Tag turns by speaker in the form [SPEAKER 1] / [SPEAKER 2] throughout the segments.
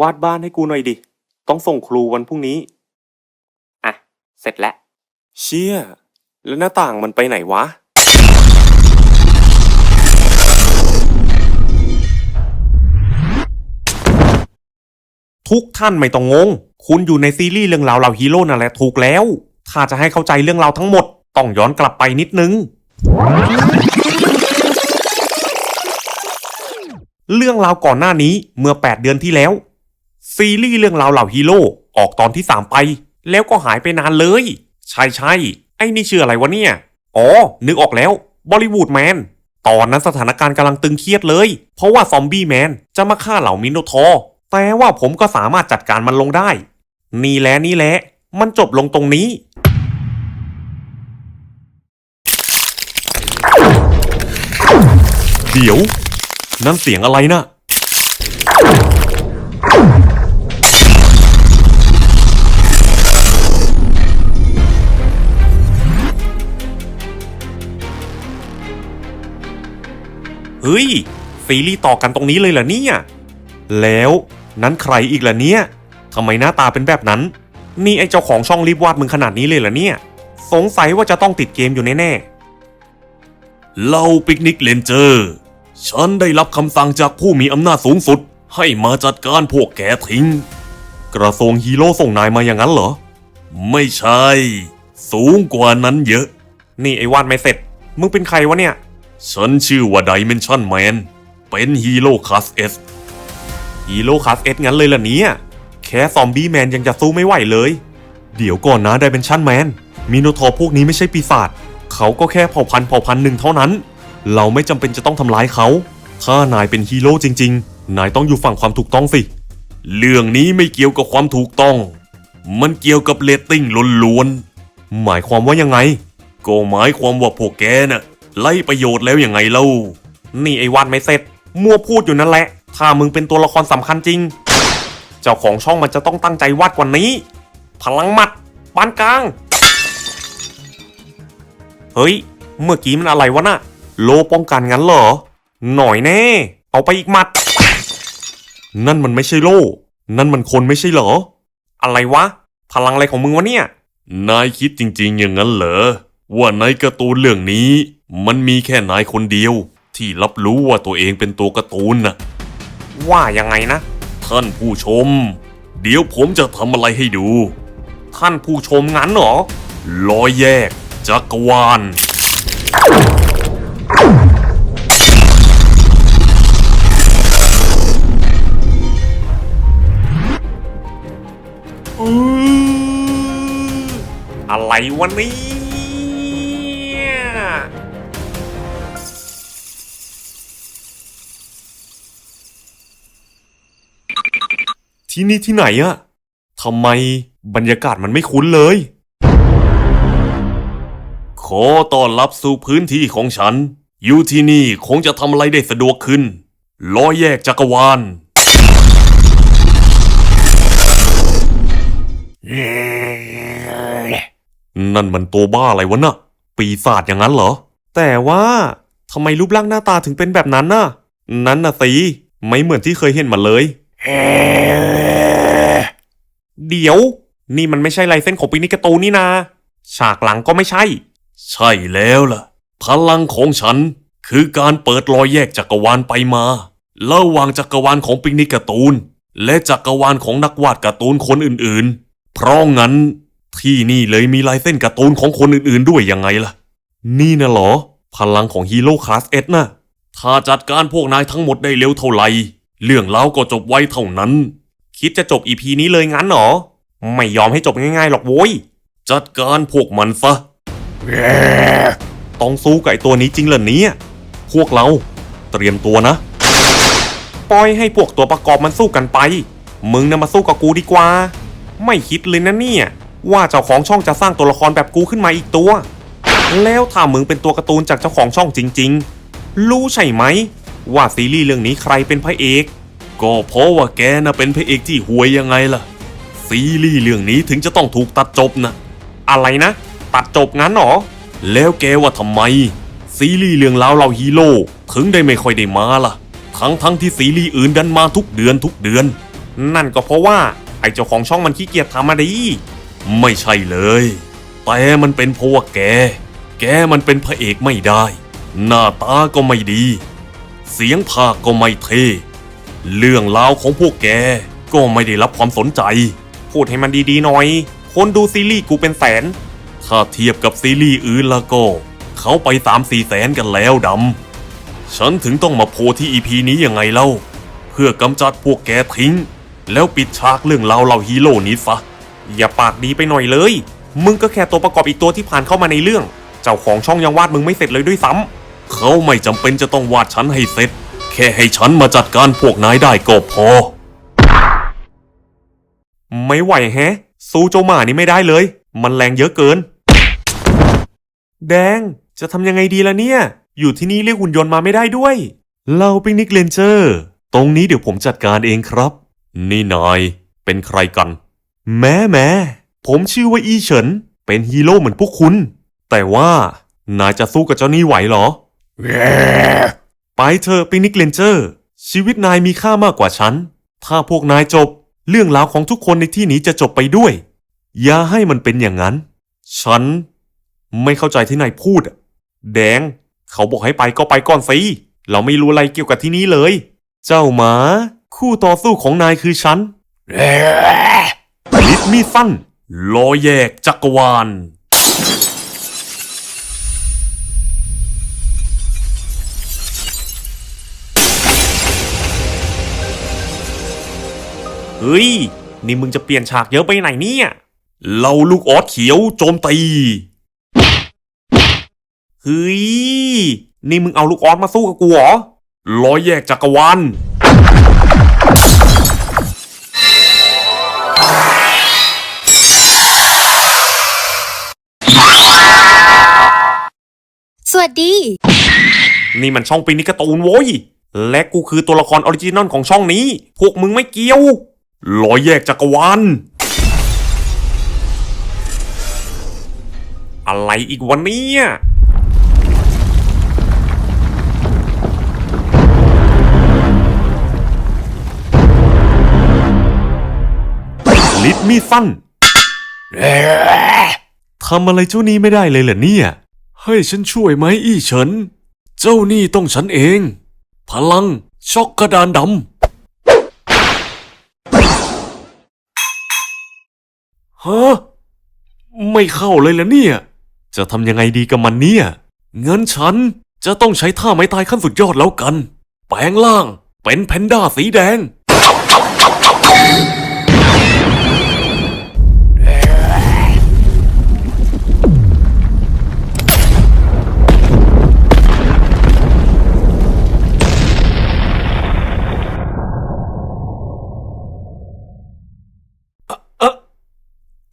[SPEAKER 1] วาดบ้านให้กูหน่อยดิ ต้องส่งครูวันพรุ่งนี้ อะ เสร็จแล้ว เชี่ย แล้วหน้าต่างมันไปไหนวะ ทุกท่านไม่ต้องงง คุณอยู่ในซีรีส์เรื่องราวเหล่าฮีโร่นั่นแหละถูกแล้ว ถ้าจะให้เข้าใจเรื่องราวทั้งหมด ต้องย้อนกลับไปนิดนึง เรื่องราวก่อนหน้านี้เมื่อ 8 เดือนที่แล้ว ซีรีส์เรื่องราวเหล่าฮีโร่ออกตอนที่ 3 ไป แล้วก็หายไปนานเลย ใช่ใช่ไอ้นี่ชื่ออะไรวะเนี่ย อ๋อ นึกออกแล้วบอลิวูดแมนตอนนั้นสถานการณ์กำลังตึงเครียดเลย เพราะว่าซอมบี้แมนจะมาฆ่าเหล่ามินโนทอแต่ว่าผมก็สามารถจัดการมันลงได้ นี่แหละนี่แหละ มันจบลงตรงนี้ เดี๋ยว นั่นเสียงอะไรนะ เฮ้ย ซีรีส์ต่อกันตรงนี้เลยเหรอเนี่ย แล้วนั้นใครอีกล่ะเนี่ยทำไมหน้าตาเป็นแบบนั้น นี่ไอ้เจ้าของช่องรีบวาดมึงขนาดนี้เลยเหรอเนี่ย สงสัยว่าจะต้องติดเกมอยู่แน่ๆ
[SPEAKER 2] เราปิกนิกเลนเจอร์ ฉันได้รับคำสั่งจากผู้มีอำนาจสูงสุด ให้มาจัดการพวกแกทิ้ง
[SPEAKER 1] กระทรวงฮีโร่ส่งนายมาอย่างนั้นเหรอ
[SPEAKER 2] ไม่ใช่ สูงกว่านั้นเยอะ
[SPEAKER 1] นี่ไอ้วาดไม่เสร็จ มึงเป็นใครวะเนี่ย
[SPEAKER 2] ฉันชื่อว่าไดเมนชั่นแมน เป็นฮีโร่คลาสเอส
[SPEAKER 1] ฮีโร่คลาสเอสงั้นเลยล่ะเนี่ย แค่ซอมบี้แมนยังจะสู้ไม่ไหวเลย เดี๋ยวก่อนนะไดเ e นชั่นแมน มิโนทอร์พวกนี้ไม่ใช่ปีศาจ เขาก็แค่เผ่าพันธุ์เผ่าพันธุ์หนึ่งเท่านั้น เราไม่จำเป็นจะต้องทำร้ายเขา ถ้านายเป็นฮีโร่จริง ๆ นายต้องอยู่ฝั่งความถูกต้องสิ
[SPEAKER 2] เรื่องนี้ไม่เกี่ยวกับความถูกต้อง มันเกี่ยวกับเรตติ้งล้วนๆ
[SPEAKER 1] หมายความว่ายังไง
[SPEAKER 2] ก็หมายความว่าพวกแกน่ะ ไล่ประโยชน์แล้วยังไงเล่า
[SPEAKER 1] นี่ไอ้วาดไม่เสร็จ มั่วพูดอยู่นั่นแหละ ถ้ามึงเป็นตัวละครสำคัญจริง เจ้าของช่องมันจะต้องตั้งใจวาดกว่านี้ พลังหมัดปานกลาง เฮ้ย เมื่อกี้มันอะไรวะน่ะ โลป้องกันงั้นเหรอ หน่อยแน่ เอาไปอีกหมัด นั่นมันไม่ใช่โล นั่นมันคนไม่ใช่เหรอ อะไรวะ พลังอะไรของมึงวะเนี่ย
[SPEAKER 2] นายคิดจริง ๆ อย่างนั้นเหรอ ว่าในการ์ตูนเรื่องนี้ มันมีแค่นายคนเดียว ที่รับรู้ว่าตัวเองเป็นตัวการ์ตูนน่ะ
[SPEAKER 1] ว่ายังไงนะ
[SPEAKER 2] ท่านผู้ชม เดี๋ยวผมจะทำอะไรให้ดู
[SPEAKER 1] ท่านผู้ชมงั้นเหรอ
[SPEAKER 2] ลอยแยกจักรวาล
[SPEAKER 1] อะไรวะเนี่ย ที่นี่ที่ไหนอะทำไมบรรยากาศมันไม่คุ้นเลย
[SPEAKER 2] ขอต้อนรับสู่พื้นที่ของฉัน อยู่ที่นี่คงจะทำอะไรได้สะดวกขึ้น ล้อยแยกจักรวาล
[SPEAKER 1] นั่นมันตัวบ้าอะไรวะน่ะ ปีศาจอย่างนั้นเหรอ แต่ว่าทำไมรูปร่างหน้าตาถึงเป็นแบบนั้นน่ะ นั่นน่ะสิ ไม่เหมือนที่เคยเห็นมาเลย เดี๋ยว นี่มันไม่ใช่ลายเส้นของปินิกาตูนนี่นา ฉากหลังก็ไม่ใช่
[SPEAKER 2] ใช่แล้วล่ะ พลังของฉันคือการเปิดรอยแยกจักรวาลไปมาระหว่างจักรวาลของปิกนิกการ์ตูน และจักรวาลของนักวาดการ์ตูนคนอื่นๆ เพราะงั้นที่นี่เลยมีลายเส้นการ์ตูนของคนอื่นๆด้วยยังไงล่ะ
[SPEAKER 1] นี่นะหรอ พลังของฮีโร่คลาสเอสนะ
[SPEAKER 2] ถ้าจัดการพวกนายทั้งหมดได้เร็วเท่าไหร่ เรื่องราก็จบไวเท่านั้น
[SPEAKER 1] คิดจะจบอีพีนี้เลยงั้นเหรอ ไม่ยอมให้จบง่ายๆหรอกโว้ย
[SPEAKER 2] จัดการพวกมันซะ
[SPEAKER 1] ต้องสู้กับไอตัวนี้จริงเหรอเนี่ยพวกเราเตรียมตัวนะ ปล่อยให้พวกตัวประกอบมันสู้กันไป มึงนะมาสู้กับกูดีกว่า ไม่คิดเลยนะเนี่ย ว่าเจ้าของช่องจะสร้างตัวละครแบบกูขึ้นมาอีกตัว แล้วถ้ามึงเป็นตัวการ์ตูนจากเจ้าของช่องจริง ๆ รู้ใช่ไหม ว่าซีรีส์เรื่องนี้ใครเป็นพระเอก
[SPEAKER 2] ก็เพราะว่าแกน่ะเป็นพระเอกที่ห่วยยังไงล่ะ ซีรีส์เรื่องนี้ถึงจะต้องถูกตัดจบนะ
[SPEAKER 1] อะไรนะ ตัดจบงั้นหรอ
[SPEAKER 2] แล้วแกว่าทำไม ซีรีส์เรื่องราวเราฮีโร่ถึงได้ไม่ค่อยได้มาล่ะ ทั้งทั้งที่ซีรีส์อื่นดันมาทุกเดือนทุกเดือน
[SPEAKER 1] นั่นก็เพราะว่าไอ้เจ้าของช่องมันขี้เกียจทำมาดี
[SPEAKER 2] ไม่ใช่เลย แต่มันเป็นเพราะว่าแก แกมันเป็นพระเอกไม่ได้ หน้าตาก็ไม่ดี เสียงภาคก็ไม่เท่ เรื่องราวของพวกแก ก็ไม่ได้รับความสนใจ
[SPEAKER 1] พูดให้มันดีๆหน่อย คนดูซีรีส์กูเป็นแสน
[SPEAKER 2] ถ้าเทียบกับซีรีส์อื่นแล้วก็ เขาไปสามสี่แสนกันแล้วดำ ฉันถึงต้องมาโพที่อีพีนี้ยังไงเล่า เพื่อกำจัดพวกแกทิ้ง แล้วปิดฉากเรื่องราวเหล่าฮีโร่นี้ซะ
[SPEAKER 1] อย่าปากดีไปหน่อยเลย มึงก็แค่ตัวประกอบอีกตัวที่ผ่านเข้ามาในเรื่อง เจ้าของช่องยังวาดมึงไม่เสร็จเลยด้วยซ้ำ
[SPEAKER 2] เขาไม่จำเป็นจะต้องวาดฉันให้เสร็จ แค่ให้ฉันมาจัดการพวกนายได้ก็พอ
[SPEAKER 1] ไม่ไหวแฮะ สู้เจ้าหมานี่ไม่ได้เลย มันแรงเยอะเกิน แดง จะทำยังไงดีล่ะเนี่ย อยู่ที่นี่เรียกหุ่นยนต์มาไม่ได้ด้วย
[SPEAKER 2] เราปิกนิกเลนเจอร์ ตรงนี้เดี๋ยวผมจัดการเองครับ นี่นาย เป็นใครกัน แม้แม้ผมชื่อว่าอีเฉิน เป็นฮีโร่เหมือนพวกคุณ แต่ว่านายจะสู้กับเจ้านี่ไหวเหรอ ไปเถอะปินิกเลนเจอร์ ชีวิตนายมีค่ามากกว่าฉัน ถ้าพวกนายจบ เรื่องราวของทุกคนในที่นี้จะจบไปด้วย อย่าให้มันเป็นอย่างนั้น ฉัน ไม่เข้าใจที่นายพูด
[SPEAKER 1] แดง เขาบอกให้ไปก็ไปก่อนสิ เราไม่รู้อะไรเกี่ยวกับที่นี้เลย
[SPEAKER 2] เจ้าหมา คู่ต่อสู้ของนายคือฉันลิดมีดสั้นลอแยกจักรวาล
[SPEAKER 1] เฮ้ย นี่มึงจะเปลี่ยนฉากเยอะไปไหนเนี่ย
[SPEAKER 2] เราลูกออสเขียวโจมตี
[SPEAKER 1] เฮ้ย นี่มึงเอาลูกออสมาสู้กับกูเหรอ
[SPEAKER 2] ลอยแยกจักรวาล
[SPEAKER 3] สวัสดี
[SPEAKER 1] นี่มันช่องปินิกการ์ตูนโว้ย และกูคือตัวละครออริจินอลของช่องนี้ พวกมึงไม่เกี่ยว
[SPEAKER 2] ลอยแยกจักรวาล
[SPEAKER 1] อะไรอีกวันนี้
[SPEAKER 2] ลิดมีสั้นทำอะไรเจ้านี้ไม่ได้เลยเหรอเนี่ย ให้ฉันช่วยไหมอี้เฉิน เจ้านี่ต้องฉันเอง พลังช็อกกระดานดำ ฮะไม่เข้าเลยเหรอเนี่ย จะทำยังไงดีกับมันเนี่ยงั้นฉันจะต้องใช้ท่าไม้ตายขั้นสุดยอดแล้วกัน แปลงล่างเป็นแพนด้าสีแดง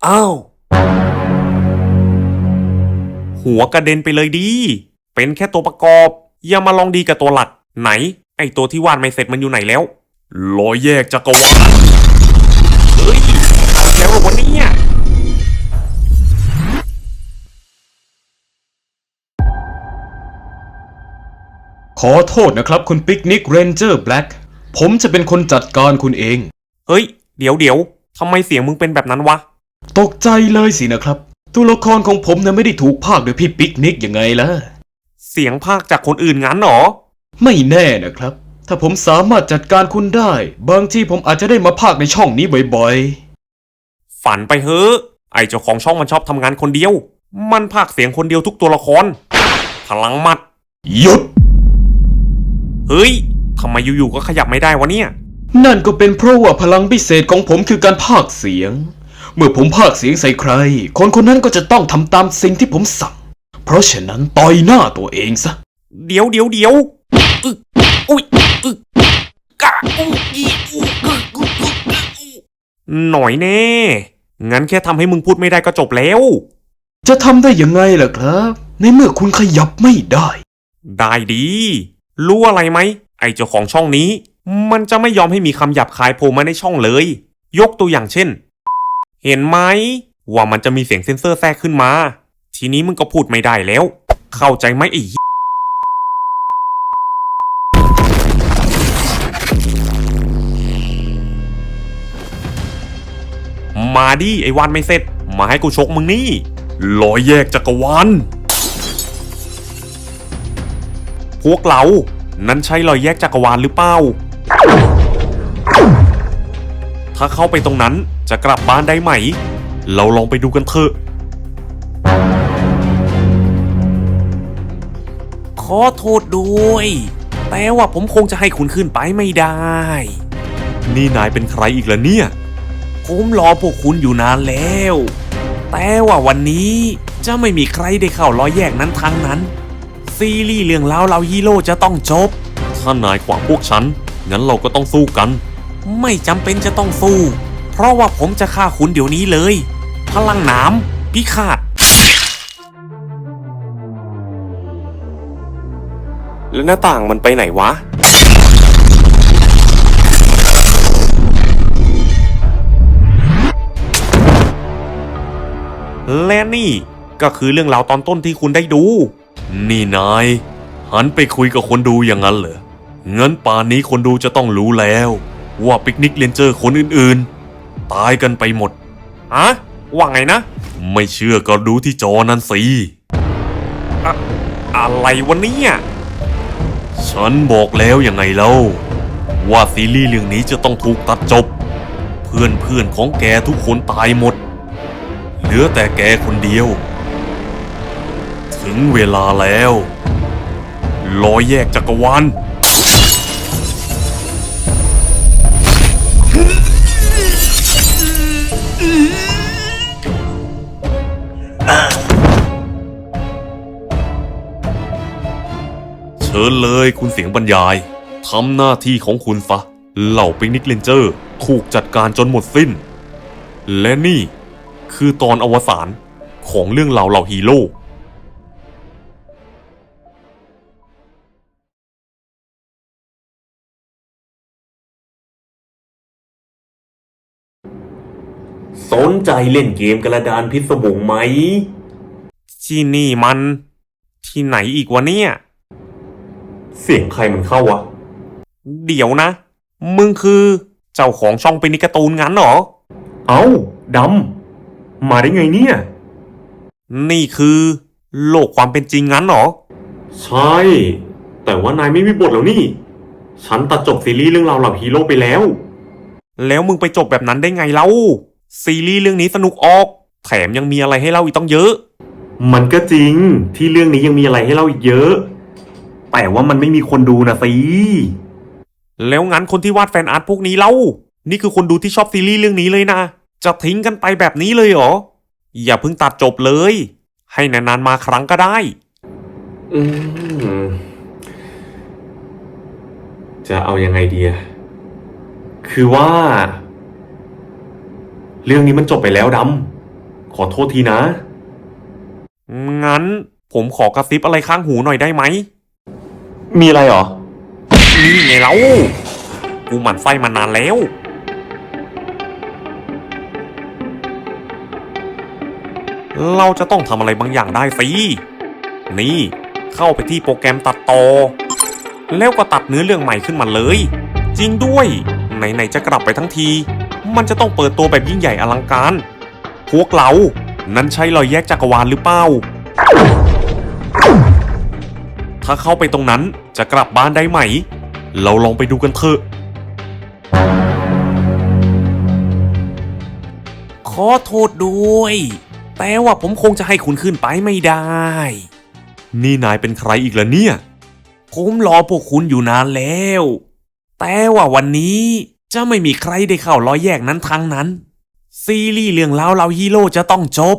[SPEAKER 2] อ้าว
[SPEAKER 1] หัวกระเด็นไปเลยดี เป็นแค่ตัวประกอบ อย่ามาลองดีกับตัวหลัก ไหน ไอตัวที่วาดไม่เสร็จมันอยู่ไหนแล้ว
[SPEAKER 2] ลอยแยกจักรวาล
[SPEAKER 1] เฮ้ยเอาแล้วเหรอวันนี้
[SPEAKER 4] ขอโทษนะครับคุณปิกนิกเรนเจอร์แบล็กผมจะเป็นคนจัดการคุณเอง
[SPEAKER 1] เฮ้ย เดี๋ยวเดี๋ยวทำไมเสียงมึงเป็นแบบนั้นวะ
[SPEAKER 4] ตกใจเลยสินะครับ ตัวละครของผมนะไม่ได้ถูกพากย์โดยพี่ปิกนิกยังไงล่ะ
[SPEAKER 1] เสียงภาคจากคนอื่นงั้นเหรอ
[SPEAKER 4] ไม่แน่นะครับ ถ้าผมสามารถจัดการคุณได้ บางทีผมอาจจะได้มาพากย์ในช่องนี้บ่อย
[SPEAKER 1] ฝันไปเฮ้อะไอเจ้าของช่องมันชอบทำงานคนเดียว มันภาคเสียงคนเดียวทุกตัวละคร พลังหมัด
[SPEAKER 4] ๆหยุด
[SPEAKER 1] เฮ้ยทำไมอยู่ๆก็ขยับไม่ได้วะเนี่ย
[SPEAKER 4] นั่นก็เป็นเพราะว่าพลังพิเศษของผมคือการพากย์เสียง เมื่อผมพากย์เสียงใส่ใคร คนคนนั้นก็จะต้องทำตามสิ่งที่ผมสั่ง เพราะฉะนั้นต่อยหน้าตัวเองซะ
[SPEAKER 1] เดี๋ยวเดี๋ยวเดี๋ยวอึกอุ้ยอึกกะอุอีอุอึกอึกอึกอึกอึหน่อยแน่ งั้นแค่ทำให้มึงพูดไม่ได้ก็จบแล้ว
[SPEAKER 4] จะทำได้ยังไงล่ะครับ ในเมื่อคุณขยับไม่ได้
[SPEAKER 1] ได้ดี รู้อะไรไหม ไอเจ้าของช่องนี้ มันจะไม่ยอมให้มีคำหยาบคายโผล่มาในช่องเลย ยกตัวอย่างเช่น เห็นไหมว่ามันจะมีเสียงเซ็นเซอร์แทรกขึ้นมา ทีนี้มึงก็พูดไม่ได้แล้ว เข้าใจไหมไอ้มาดิไอ้วันไม่เสร็จ มาให้กูชกมึงนี่
[SPEAKER 2] รอยแยกจักรวาล
[SPEAKER 1] พวกเรา นั้นใช่รอยแยกจักรวาลหรือเปล่า ถ้าเข้าไปตรงนั้น จะกลับบ้านได้ไหม
[SPEAKER 2] เราลองไปดูกันเถอะ
[SPEAKER 1] ขอโทษด้วย แต่ว่าผมคงจะให้คุณขึ้นไปไม่ได้
[SPEAKER 2] นี่นายเป็นใครอีกล่ะเนี่ย
[SPEAKER 1] ผมรอพวกคุณอยู่นานแล้ว แต่ว่าวันนี้จะไม่มีใครได้เข้ารอยแยกนั้นทั้งนั้น ซีรีส์เรื่องราวเราฮีโร่จะต้องจบ
[SPEAKER 2] ถ้านายขวางพวกฉัน งั้นเราก็ต้องสู้กัน
[SPEAKER 1] ไม่จำเป็นจะต้องสู้ เพราะว่าผมจะฆ่าคุณเดี๋ยวนี้เลย พลังหนามพิฆาต แล้วหน้าต่างมันไปไหนวะ และนี่ก็คือเรื่องราวตอนต้นที่คุณได้ดู
[SPEAKER 2] นี่นาย หันไปคุยกับคนดูอย่างนั้นเหรองั้นป่านนี้คนดูจะต้องรู้แล้ว ว่าปิกนิกเลนเจอร์คนอื่นๆ ตายกันไปหมด
[SPEAKER 1] ฮะว่าไงนะ
[SPEAKER 2] ไม่เชื่อก็ดูที่จอนั่นสิ
[SPEAKER 1] อะไรวะเนี่ย
[SPEAKER 2] ฉันบอกแล้วยังไงเล่าว่าซีรีส์เรื่องนี้จะต้องถูกตัดจบ เพื่อนเพื่อนๆของแกทุกคนตายหมด เหลือแต่แกคนเดียว ถึงเวลาแล้ว รอยแยกจักรวาล ชิญเลยคุณเสียงบรรยายทำหน้าที่ของคุณซะเหล่าปิกนิกเลนเจอร์ถูกจัดการจนหมดสิ้น และนี่คือตอนอวสานของเรื่องราวเหล่าฮีโร่
[SPEAKER 1] สนใจเล่นเกมกระดานพิศวงไหม ที่นี่มัน ที่ไหนอีกวะเนี่ย
[SPEAKER 2] สียงใครมันเข้าวะ
[SPEAKER 1] เดี๋ยวนะ มึงคือ เจ้าของช่องเป็นนิการ์ตูนงั้นเหรอ
[SPEAKER 2] เอ้าดำ มาได้ไงเนี่ย
[SPEAKER 1] นี่คือ โลกความเป็นจริงงั้นเหรอ
[SPEAKER 2] ใช่ แต่ว่านายไม่มีบทแล้วนี่ ฉันตัดจบซีรีส์เรื่องราวเหล่าฮีโร่ไปแล้ว
[SPEAKER 1] แล้วมึงไปจบแบบนั้นได้ไงเล่า ซีรีส์เรื่องนี้สนุกออก แถมยังมีอะไรให้เล่าอีกต้องเยอะ
[SPEAKER 2] มันก็จริงที่เรื่องนี้ยังมีอะไรให้เล่าอีกเยอะ แต่ว่ามันไม่มีคนดูนะสิ
[SPEAKER 1] แล้วงั้นคนที่วาดแฟนอาร์ตพวกนี้เล่า นี่คือคนดูที่ชอบซีรีส์เรื่องนี้เลยนะ จะทิ้งกันไปแบบนี้เลยเหรอ อย่าเพิ่งตัดจบเลย ให้นานๆมาครั้งก็ได้
[SPEAKER 2] อืม จะเอายังไงดีอะคือว่า เรื่องนี้มันจบไปแล้วดำขอโทษทีนะ
[SPEAKER 1] งั้นผมขอกระซิบอะไรข้างหูหน่อยได้ไหม
[SPEAKER 2] มีอะไรหรอ
[SPEAKER 1] นี่ไงเล่ากูหมั่นไส้มานานแล้ว เราจะต้องทำอะไรบางอย่างได้สิ นี่ เข้าไปที่โปรแกรมตัดต่อ แล้วก็ตัดเนื้อเรื่องใหม่ขึ้นมาเลย จริงด้วย ไหนๆจะกลับไปทั้งที มันจะต้องเปิดตัวแบบยิ่งใหญ่อลังการ พวกเรา นั้นใช่รอยแยกจักรวาลหรือเปล่า ถ้าเข้าไปตรงนั้น จะกลับบ้านได้ไหม เราลองไปดูกันเถอะ ขอโทษด้วย แต่ว่าผมคงจะให้คุณขึ้นไปไม่ได้
[SPEAKER 2] นี่นายเป็นใครอีกล่ะเนี่ย
[SPEAKER 1] ผมรอพวกคุณอยู่นานแล้ว แต่ว่าวันนี้จะไม่มีใครได้เข้ารอยแยกนั้นทั้งนั้น ซีรีส์เรื่องราวเราฮีโร่จะต้องจบ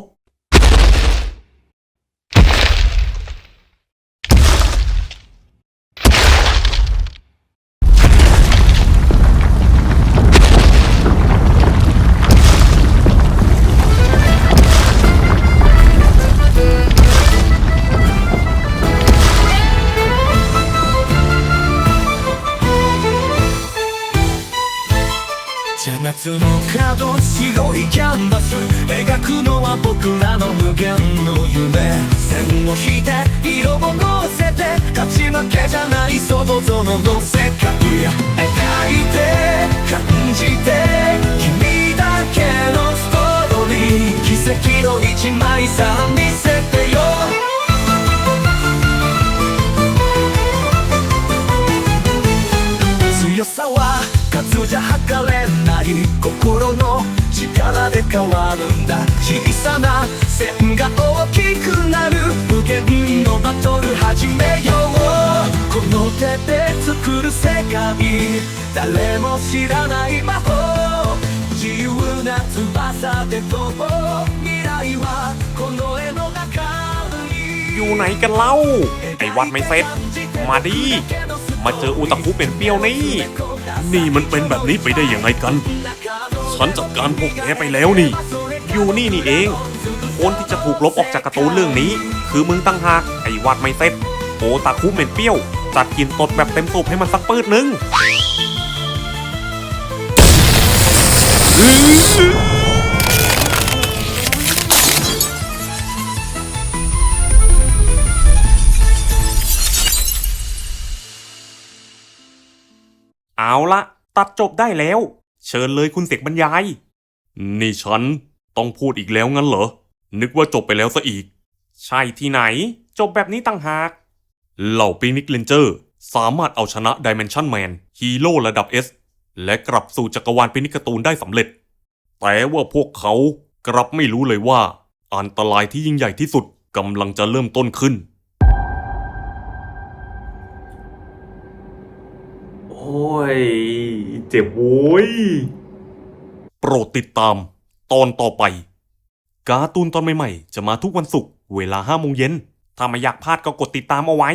[SPEAKER 3] くのは僕らの無限の夢線を引いて色を乗せて勝ち負けじゃない想像の世界描いて感じて君だけのストーリー。奇跡の一枚さ見せてよ。強さは数じゃ測れない心の力で変わるんだ小さな線が大きくなる無限のバトル始めようこの手で作る世界誰も知らない魔法自由な翼で飛ぼう未来はこの絵の中に
[SPEAKER 1] อยู่ไหนกันเล่าไอ้วัดไม่เสร็จมาดิมาเจออูตะคุเป็นเปี้ยวนี่
[SPEAKER 2] นี่มันเป็นแบบนี้ไปได้ยังไงกัน ฉันจัดการพวกแกไปแล้วนี่
[SPEAKER 1] อยู่นี่นี่เอง คนที่จะถูกลบออกจากการ์ตูนเรื่องนี้ คือมึงตั้งหากไอ้วัดไม่เซ็ตโอตาคุเหม็นเปรี้ยว จัดกินตดแบบเต็มสูบให้มันสักปืดนึงเอาละตัดจบได้แล้ว เชิญเลยคุณเสกบรรยาย
[SPEAKER 2] นี่ฉันต้องพูดอีกแล้วงั้นเหรอ นึกว่าจบไปแล้วซะอีก
[SPEAKER 1] ใช่ที่ไหน จบแบบนี้ตั้งหาก
[SPEAKER 2] เหล่าปิกนิกเลนเจอร์ สามารถเอาชนะดิเมนชันแมนฮีโร่ระดับ S และกลับสู่จักรวาลปิกนิกการ์ตูนได้สำเร็จ แต่ว่าพวกเขากลับไม่รู้เลยว่า อันตรายที่ยิ่งใหญ่ที่สุดกำลังจะเริ่มต้นขึ้น
[SPEAKER 1] อ้ย เจ็บโว้ย
[SPEAKER 2] โปรดติดตามตอนต่อไป การ์ตูนตอนใหม่ๆ จะมาทุกวันศุกร์เวลา5โมงเย็น
[SPEAKER 1] ถ้าไม่อยากพลาดก็กดติดตามเอาไว้